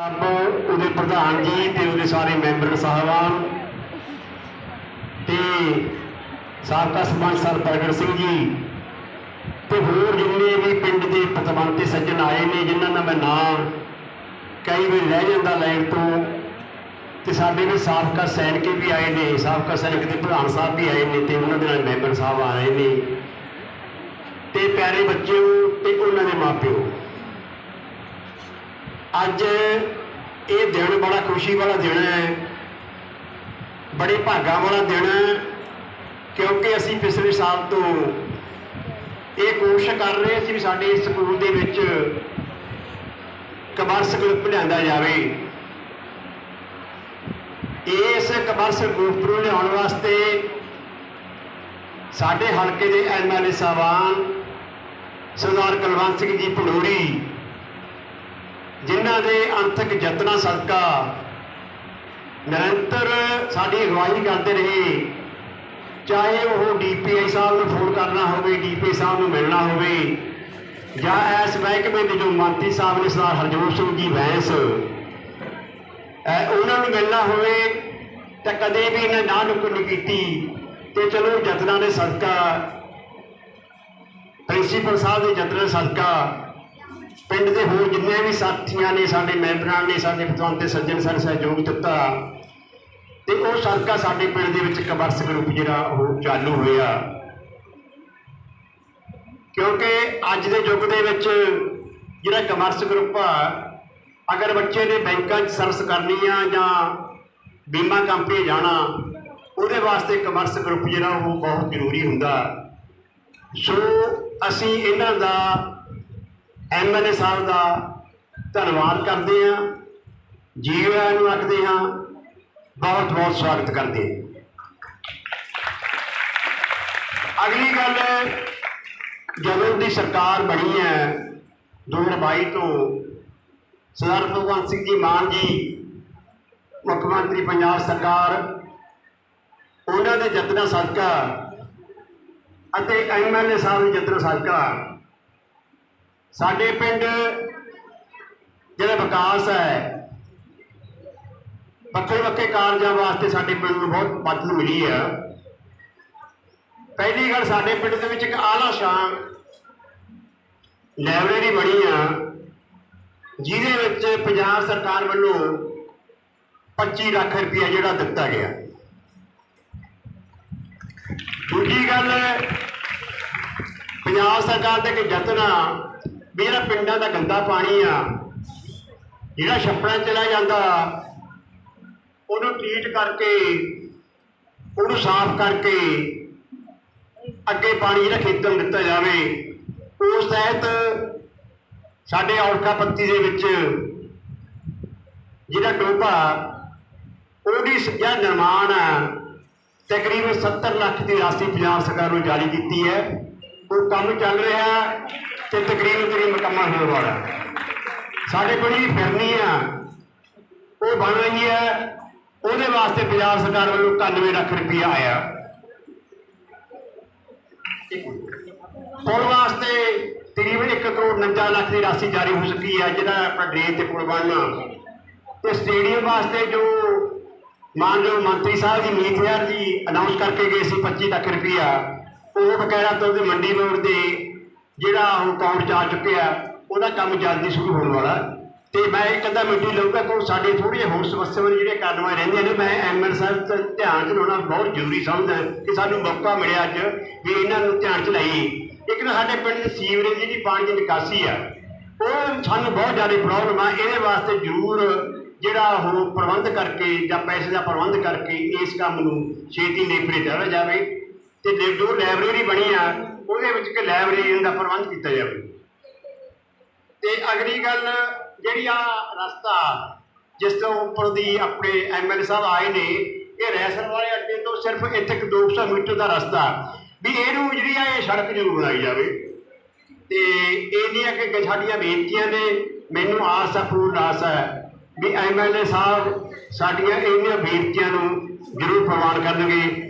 ਆਪ ਉਹਦੇ ਪ੍ਰਧਾਨ ਜੀ ਤੇ ਉਹਦੇ ਸਾਰੇ ਮੈਂਬਰ ਸਾਹਿਬਾਨ ਤੇ ਸਾਬਕਾ ਸਰਪੰਚ ਸਰ ਪ੍ਰਗਟ ਸਿੰਘ ਜੀ ਤੇ ਹੋਰ ਜਿੰਨੇ ਵੀ ਪਿੰਡ ਦੇ ਪਤਵੰਤੇ ਸੱਜਣ ਆਏ ਨੇ, ਜਿਨ੍ਹਾਂ ਦਾ ਮੈਂ ਨਾਮ ਕਈ ਵਾਰ ਰਹਿ ਜਾਂਦਾ ਲੈਣ ਤੋਂ ਤੇ ਸਾਡੇ ਵੀ ਸਾਬਕਾ ਸੈਨਿਕ ਵੀ ਆਏ ਨੇ, ਸਾਬਕਾ ਸੈਨਿਕ ਦੇ ਪ੍ਰਧਾਨ ਸਾਹਿਬ ਵੀ ਆਏ ਨੇ ਤੇ ਉਹਨਾਂ ਦੇ ਨਾਲ ਮੈਂਬਰ ਸਾਹਿਬ ਆਏ ਨੇ ਤੇ ਪਿਆਰੇ ਬੱਚਿਓ ਤੇ ਉਹਨਾਂ ਦੇ ਮਾਪਿਓ ਅੱਜ ਇਹ ਦਿਨ ਬੜਾ ਖੁਸ਼ੀ ਵਾਲਾ ਦਿਨ ਹੈ। ਬੜੇ ਭਾਗਾਂ ਵਾਲਾ ਦਿਨ ਹੈ, ਕਿਉਂਕਿ ਅਸੀਂ ਪਿਛਲੇ ਸਾਲ ਤੋਂ ਇਹ ਕੋਸ਼ਿਸ਼ ਕਰ ਰਹੇ ਸੀ ਵੀ ਸਾਡੇ ਸਕੂਲ ਦੇ ਵਿੱਚ ਕਮਰਸ ਗਰੁੱਪ ਲਿਆਂਦਾ ਜਾਵੇ। ਇਸ ਕਮਰਸ ਗਰੁੱਪ ਨੂੰ ਲਿਆਉਣ ਵਾਸਤੇ ਸਾਡੇ ਹਲਕੇ ਦੇ ਐਮਐਲਏ ਸਾਹਿਬਾਨ ਸਰਦਾਰ ਕੁਲਵੰਤ ਸਿੰਘ ਜੀ ਪੰਡੋਰੀ ਜਿਨ੍ਹਾਂ ਦੇ ਅੰਤਕ ਯਤਨਾਂ ਸਦਕਾ ਨਿਰੰਤਰ ਸਾਡੀ ਅਗਵਾਈ ਕਰਦੇ ਰਹੇ। ਚਾਹੇ ਉਹ ਡੀਪੀਆਈ ਸਾਹਿਬ ਨੂੰ ਫੋਨ ਕਰਨਾ ਹੋਵੇ ਡੀਪੀ ਸਾਹਿਬ ਨੂੰ ਮਿਲਣਾ ਹੋਵੇ, ਜਾਂ ਐਸ ਮਹਿਕਮੇ ਦੇ ਜੋ ਮੰਤਰੀ ਸਾਹਿਬ ਨੇ ਸਰਦਾਰ ਹਰਜੋਤ ਸਿੰਘ ਜੀ ਵੈਂਸ ਉਹਨਾਂ ਨੂੰ ਮਿਲਣਾ ਹੋਵੇ ਤਾਂ ਕਦੇ ਵੀ ਇਹਨਾਂ ਨਾ ਨੁਕਰ ਨਹੀਂ ਕੀਤੀ। ਤੇ ਚਲੋ ਯਤਨਾਂ ਦੇ ਸਦਕਾ, ਪ੍ਰਿੰਸੀਪਲ ਸਾਹਿਬ ਦੇ ਯਤਨਾਂ ਦੇ ਸਦਕਾ ਪਿੰਡ ਦੇ ਹੋਰ ਜਿੰਨੇ ਵੀ ਸਾਥੀਆਂ ਨੇ, ਸਾਡੇ ਮੈਂਬਰਾਂ ਨੇ, ਸਾਡੇ ਪਤਵੰਤੇ ਸੱਜਣ ਸਾਡੇ ਸਹਿਯੋਗ ਦਿੱਤਾ, ਤੇ ਉਹ ਸਦਕਾ ਸਾਡੇ ਪਿੰਡ ਦੇ ਵਿੱਚ ਕਬਰਸ ਗਰੁੱਪ ਜਿਹੜਾ ਉਹ ਚਾਲੂ ਹੋਇਆ। ਕਿਉਂਕਿ ਅੱਜ ਦੇ ਯੁੱਗ ਦੇ ਵਿੱਚ ਜਿਹੜਾ ਕਮਰਸ ਗਰੁੱਪ ਆ, ਅਗਰ ਬੱਚੇ ਨੇ ਬੈਂਕਾਂ 'ਚ ਸਰਵਿਸ ਕਰਨੀ ਆ ਜਾਂ ਬੀਮਾ ਕੰਪਨੀ ਜਾਣਾ, ਉਹਦੇ ਵਾਸਤੇ ਕਮਰਸ ਗਰੁੱਪ ਜਿਹੜਾ ਉਹ ਬਹੁਤ ਜ਼ਰੂਰੀ ਹੁੰਦਾ। ਸੋ ਅਸੀਂ ਇਹਨਾਂ ਦਾ ਐਮਐਲਏ ਸਾਹਿਬ ਦਾ ਧੰਨਵਾਦ ਕਰਦੇ ਹਾਂ। ਜੀ ਨੂੰ ਆਖਦੇ ਹਾਂ, ਬਹੁਤ ਬਹੁਤ ਸਵਾਗਤ ਕਰਦੇ ਹਾਂ। ਅਗਲੀ ਗੱਲ, ਜਦੋਂ ਦੀ ਸਰਕਾਰ ਬਣੀ ਹੈ 2022 ਤੋਂ, ਸਰਦਾਰ ਭਗਵੰਤ ਸਿੰਘ ਜੀ ਮਾਨ ਜੀ, ਮੁੱਖ ਮੰਤਰੀ ਪੰਜਾਬ ਸਰਕਾਰ, ਉਹਨਾਂ ਦੇ ਯਤਨਾਂ ਸਦਕਾ ਅਤੇ ਐਮਐਲਏ ਸਾਹਿਬ ਦੇ ਯਤਨਾਂ ਸਦਕਾ ਸਾਡੇ ਪਿੰਡ ਜਿਹੜਾ ਵਿਕਾਸ ਹੈ, ਵੱਖਰੇ ਵੱਖਰੇ ਕਾਰਜਾਂ ਵਾਸਤੇ ਸਾਡੇ ਪਿੰਡ ਨੂੰ ਬਹੁਤ ਮਦਦ ਮਿਲੀ ਆ। ਪਹਿਲੀ ਗੱਲ, ਸਾਡੇ ਪਿੰਡ ਦੇ ਵਿੱਚ ਇੱਕ ਆਲਾ ਸ਼ਾਨ ਲਾਇਬ੍ਰੇਰੀ ਬਣੀ ਆ, ਜਿਹਦੇ ਵਿੱਚ ਪੰਜਾਬ ਸਰਕਾਰ ਵੱਲੋਂ 25 ਲੱਖ ਰੁਪਇਆ ਜਿਹੜਾ ਦਿੱਤਾ ਗਿਆ। ਦੂਜੀ ਗੱਲ, ਪੰਜਾਬ ਸਰਕਾਰ ਦਾ ਇੱਕ ਯਤਨ ਆ ਵੀ ਜਿਹੜਾ ਪਿੰਡਾਂ ਦਾ ਗੰਦਾ ਪਾਣੀ ਆ, ਜਿਹੜਾ ਛੱਪੜਾਂ ਚਲਾ ਜਾਂਦਾ, ਉਹਨੂੰ ਟ੍ਰੀਟ ਕਰਕੇ, ਉਹਨੂੰ ਸਾਫ਼ ਕਰਕੇ ਅੱਗੇ ਪਾਣੀ ਜਿਹੜਾ ਖੇਤਾਂ ਨੂੰ ਦਿੱਤਾ ਜਾਵੇ, ਉਸ ਤਹਿਤ ਸਾਡੇ ਔਲਖਾ ਪੱਤੀ ਦੇ ਵਿੱਚ ਜਿਹੜਾ ਟੋਭਾ ਉਹਦੀ ਸ- ਨਿਰਮਾਣ ਆ ਤਕਰੀਬਨ 70 ਲੱਖ ਦੀ ਰਾਸ਼ੀ ਪੰਜਾਬ ਸਰਕਾਰ ਨੂੰ ਜਾਰੀ ਕੀਤੀ ਹੈ। ਉਹ ਕੰਮ ਚੱਲ ਰਿਹਾ ਤੇ ਤਕਰੀਬਨ ਤਕਰੀਬਨ ਮੁਕੰਮਲ ਹੋਣ ਵਾਲਾ। ਸਾਡੇ ਕੋਲ ਜਿਹੜੀ ਫਿਰਨੀ ਆ, ਉਹ ਬਣ ਰਹੀ ਹੈ। ਉਹਦੇ ਵਾਸਤੇ ਪੰਜਾਬ ਸਰਕਾਰ ਵੱਲੋਂ 91 ਲੱਖ ਰੁਪਇਆ ਆਇਆ। ਪੁਲ ਵਾਸਤੇ ਤਕਰੀਬਨ 1 ਕਰੋੜ 49 ਲੱਖ ਦੀ ਰਾਸ਼ੀ ਜਾਰੀ ਹੋ ਚੁੱਕੀ ਹੈ, ਜਿਹੜਾ ਆਪਣਾ ਡਰੇਨ ਤੇ ਪੁਲ ਬਣਨਾ। ਤੇ ਸਟੇਡੀਅਮ ਵਾਸਤੇ ਜੋ ਮਾਨਯੋਗ ਮੰਤਰੀ ਸਾਹਿਬ ਜੀ ਮੀਤ ਜੀ ਅਨਾਉਂਸ ਕਰਕੇ ਗਏ ਸੀ 25 ਲੱਖ ਰੁਪਇਆ। ਉਹ ਬਕਾਇਦਾ ਤੌਰ ਤੇ ਮੰਡੀ ਰੋਡ ਦੇ ਜਿਹੜਾ ਉਹ ਅਕਾਊਂਟ 'ਚ ਆ ਚੁੱਕਿਆ ਉਹਦਾ ਕੰਮ ਜਲਦੀ ਸ਼ੁਰੂ ਹੋਣ ਵਾਲਾ ਤੇ ਮੈਂ ਇੱਕ ਅੱਧਾ ਮੀਟਿੰਗ ਲਊਗਾ ਕਿ ਸਾਡੇ ਥੋੜ੍ਹੀਆਂ ਹੋਰ ਸਮੱਸਿਆਵਾਂ ਜਿਹੜੀਆਂ ਕਰਨ ਵਾਲੀਆਂ ਰਹਿੰਦੀਆਂ ਨੇ, ਮੈਂ ਐਮਐਲ ਸਾਹਿਬ ਤੇ ਧਿਆਨ 'ਚ ਲਾਉਣਾ ਬਹੁਤ ਜ਼ਰੂਰੀ ਸਮਝਦਾ ਕਿ ਸਾਨੂੰ ਮੌਕਾ ਮਿਲਿਆ ਅੱਜ ਵੀ ਇਹਨਾਂ ਨੂੰ ਧਿਆਨ 'ਚ ਲਾਈਏ। ਇੱਕ ਤਾਂ ਸਾਡੇ ਪਿੰਡ ਦੀ ਸੀਵਰੇਜ ਜਿਹੜੀ ਪਾਣੀ ਦੀ ਨਿਕਾਸੀ ਆ। ਉਹ ਸਾਨੂੰ ਬਹੁਤ ਜ਼ਿਆਦਾ ਪ੍ਰੋਬਲਮ ਆ। ਇਹਦੇ ਵਾਸਤੇ ਜ਼ਰੂਰ ਜਿਹੜਾ ਉਹ ਪ੍ਰਬੰਧ ਕਰਕੇ ਜਾਂ ਪੈਸੇ ਦਾ ਪ੍ਰਬੰਧ ਕਰਕੇ ਇਸ ਕੰਮ ਨੂੰ ਛੇਤੀ ਨੇਪਰੇ ਚਾੜਿਆ ਜਾਵੇ। ਤੇ ਜੇ ਜੋ ਲਾਇਬ੍ਰੇਰੀ ਬਣੀ ਆ, ਉਹਦੇ ਵਿੱਚ ਇੱਕ ਲਾਇਬ੍ਰੇਰੀ ਦਾ ਪ੍ਰਬੰਧ ਕੀਤਾ ਜਾਵੇ। ਤੇ ਅਗਲੀ ਗੱਲ, ਜਿਹੜੀ ਆ ਰਸਤਾ, ਜਿਸ ਤੋਂ ਉੱਪਰ ਦੀ ਆਪਣੇ ਐਮਐਲਏ ਸਾਹਿਬ ਆਏ ਨੇ, ਇਹ ਰੈਸਰ ਵਾਲੇ ਅੱਡੇ ਤੋਂ ਸਿਰਫ ਇੱਥੇ ਕੁ 200 ਮੀਟਰ ਦਾ ਰਸਤਾ। ਵੀ ਇਹਨੂੰ ਜਿਹੜੀ ਆ, ਇਹ ਸੜਕ ਜ਼ਰੂਰ ਬਣਾਈ ਜਾਵੇ। ਤੇ ਇਹਦੀਆਂ ਕਿ ਸਾਡੀਆਂ ਬੇਨਤੀਆਂ ਨੇ, ਮੈਨੂੰ ਆਸ ਆ ਪੂਰਨ ਆਸ ਹੈ ਵੀ ਐਮਐਲਏ ਸਾਹਿਬ ਸਾਡੀਆਂ ਇਹਨਾਂ ਬੇਨਤੀਆਂ ਨੂੰ ਜ਼ਰੂਰ ਪ੍ਰਵਾਨ ਕਰਨਗੇ।